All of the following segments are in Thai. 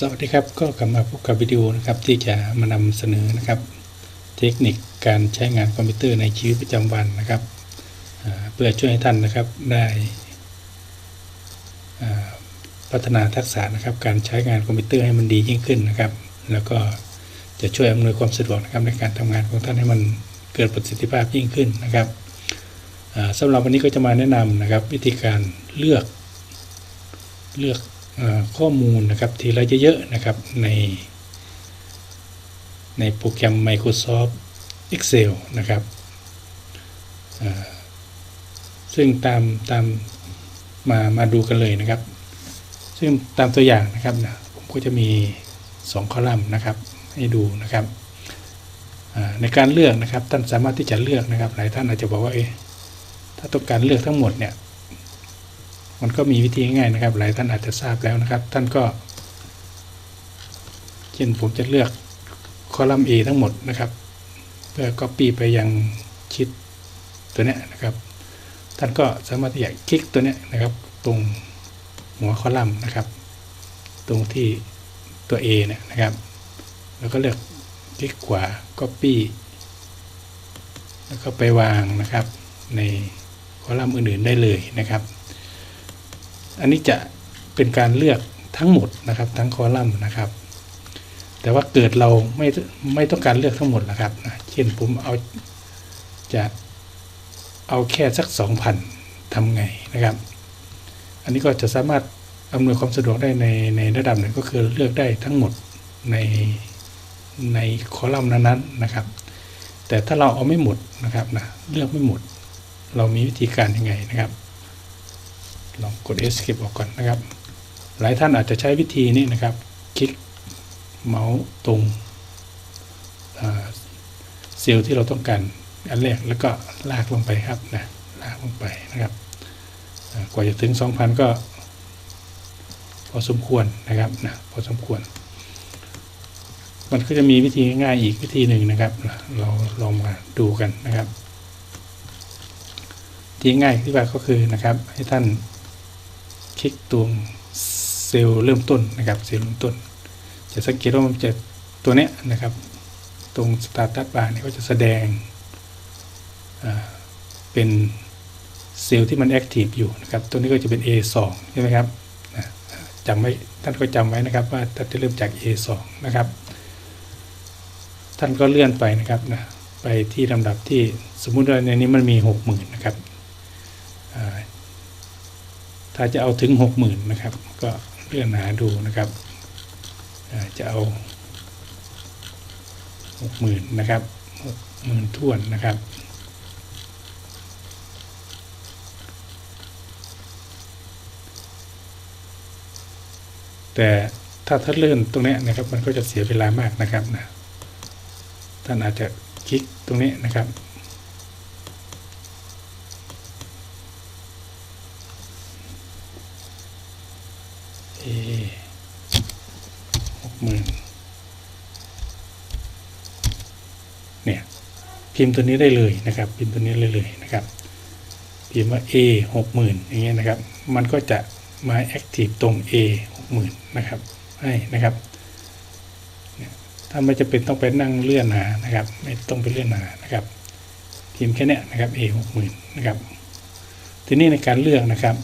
สวัสดีครับก็กลับมาพบกับวิดีโอนะครับที่จะมานำเสนอนะครับ เทคนิคการใช้งานคอมพิวเตอร์ในชีวิตประจำวันนะครับเพื่อช่วยให้ท่านนะครับได้พัฒนาทักษะนะครับ การใช้งานคอมพิวเตอร์ให้มันดียิ่งขึ้นนะครับ แล้วก็จะช่วยอำนวยความสะดวกนะครับในการทำงานของท่านให้มันเกิดประสิทธิภาพยิ่งขึ้นนะครับอ่าสำหรับวันนี้ก็จะมาแนะนำนะครับ วิธีการเลือกเลือก ข้อมูลนะครับทีละเยอะๆนะครับในในโปรแกรม Microsoft Excel นะครับซึ่งตามตามมามาดูกันเลยนะครับ ซึ่งตามตัวอย่างนะครับนะผมก็จะมี 2 คอลัมน์นะครับ ให้ดูนะครับในการเลือกนะครับท่านสามารถที่จะเลือกนะครับ หลายท่านอาจจะบอกว่าเอ๊ะถ้าต้องการเลือกทั้งหมดเนี่ย มันก็มีวิธีง่ายนะครับ หลายท่านอาจจะทราบแล้วนะครับ ท่านก็ เช่นผมจะเลือกคอลัมน์ A ทั้งหมดนะครับ เพื่อ Copy ไปยังชิดตัวเนี้ยนะครับ ท่านก็สามารถที่จะคลิกตัวเนี้ยนะครับ ตรงหัวคอลัมน์นะครับ ตรงที่ตัว A เนี่ยนะครับ แล้วก็เลือกคลิกขวา Copy แล้วก็ไปวางนะครับในคอลัมน์อื่นๆได้เลยนะครับ อันนี้จะเป็นการเลือกทั้งหมดนะครับ ทั้งคอลัมน์นะครับ แต่ว่าเกิดเราไม่ไม่ต้องการเลือกทั้งหมดนะครับนะเช่นผมเอาจะเอาแค่สัก 2,000ทำไงนะครับ อันนี้ก็จะสามารถอำนวยความสะดวกได้ในในระดับหนึ่งก็คือเลือกได้ทั้งหมดในในคอลัมน์นั้นๆนะครับ แต่ถ้าเราเอาไม่หมดนะครับนะเลือกไม่หมด เรามีวิธีการยังไงนะครับ ลองกด escape ออกก่อนนะครับ หลายท่านอาจจะใช้วิธีนี้นะครับ คลิกเมาส์ตรงเซลล์ที่เราต้องการอันแรกแล้วก็ลากลงไปครับนะลากลงไปนะครับกว่าจะถึง 2,000 ก็ พอสมควรนะครับนะพอสมควร มันก็จะมีวิธีง่ายอีกวิธีหนึ่งนะครับ เราลองมาดูกันนะครับที่ง่ายที่ว่าก็คือนะครับให้ท่าน คลิกตรงเซลล์เริ่มต้นนะครับเซลล์เริ่มต้น จะสังเกตว่ามันจะตัวเนี้ยนะครับ ตรงสตาร์ทบาร์เนี่ยก็จะแสดงเป็นเซลล์ที่มันแอคทีฟอยู่นะครับ ตัวนี้ก็จะเป็น A2 ใช่ไหมครับนะจำไว้ท่านก็จำไว้นะครับว่าท่านจะเริ่มจาก A2 นะครับ ท่านก็เลื่อนไปนะครับนะไปที่ลำดับที่สมมุติว่าในนี้มันมี 60,000นะครับ ถ้าจะเอาถึงหกหมื่นนะครับ ก็เลื่อนหาดูนะครับจะเอาหกหมื่นนะครับหกหมื่นท่วนนะครับแต่ถ้าท่านเลื่อนตรงนี้นะครับมันก็จะเสียเวลามากนะครับนะท่านอาจจะคลิกตรงนี้นะครับ หกหมื่นเนี่ย พิมพ์ตัวนี้ได้เลยนะครับ พิมพ์ตัวนี้เลยเลยนะครับ พิมพ์ว่า A หกหมื่นอย่างเงี้ยนะครับ มันก็จะมาแอคทีฟตรง A หกหมื่นนะครับ ให้นะครับเนี่ยถ้าไม่จะเป็นต้องไปนั่งเลื่อนหานะครับ ไม่ต้องไปเลื่อนหานะครับพิมพ์แค่เนี้ยนะครับ A หกหมื่นนะครับ ทีนี้ในการเลือกนะครับ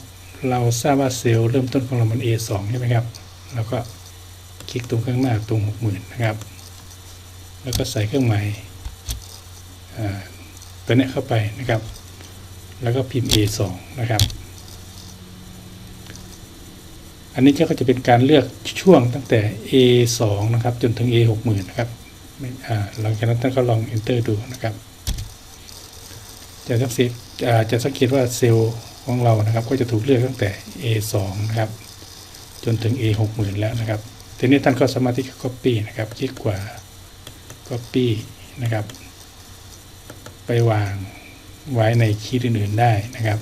เราทราบว่าเซลล์เริ่มต้นของเรามัน A2 ใช่ไหมครับ แล้วก็คลิกตรงข้างหน้าตรง 60,000 นะครับ แล้วก็ใส่เครื่องหมายตัวนี้เข้าไปนะครับ แล้วก็พิมพ์ A2 นะครับ อันนี้ก็จะเป็นการเลือกช่วงตั้งแต่ A2 นะครับจนถึง A60,000 นะครับไม่อ่าหลังจากนั้นท่านก็ลอง Enter ดูนะครับ จะสังเกตจะสังเกตว่าเซลล์ ของเรานะครับ ก็จะถูกเลือกตั้งแต่ A2 นะครับ จนถึง A60,000 แล้วนะครับ ทีนี้ท่านก็สามารถที่จะ Copy นะครับ คลิกขวา Copy นะครับ ไปวางไว้ในชีตอื่นๆได้นะครับ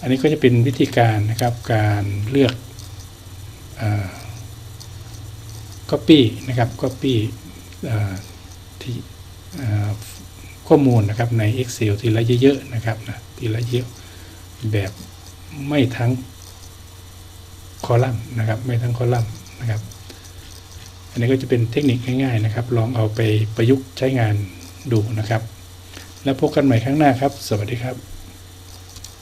อันนี้ก็จะเป็นวิธีการนะครับ การเลือกอ Copy นะครับ Copy อ่าที่ข้อมูลนะครับใน Excel ทีละเยอะๆนะครับนะทีละเยอะ แบบไม่ทั้งคอลัมน์นะครับ ไม่ทั้งคอลัมน์นะครับ อันนี้ก็จะเป็นเทคนิคง่ายๆนะครับ ลองเอาไปประยุกต์ใช้งานดูนะครับ แล้วพบกันใหม่ครั้งหน้าครับ สวัสดีครับ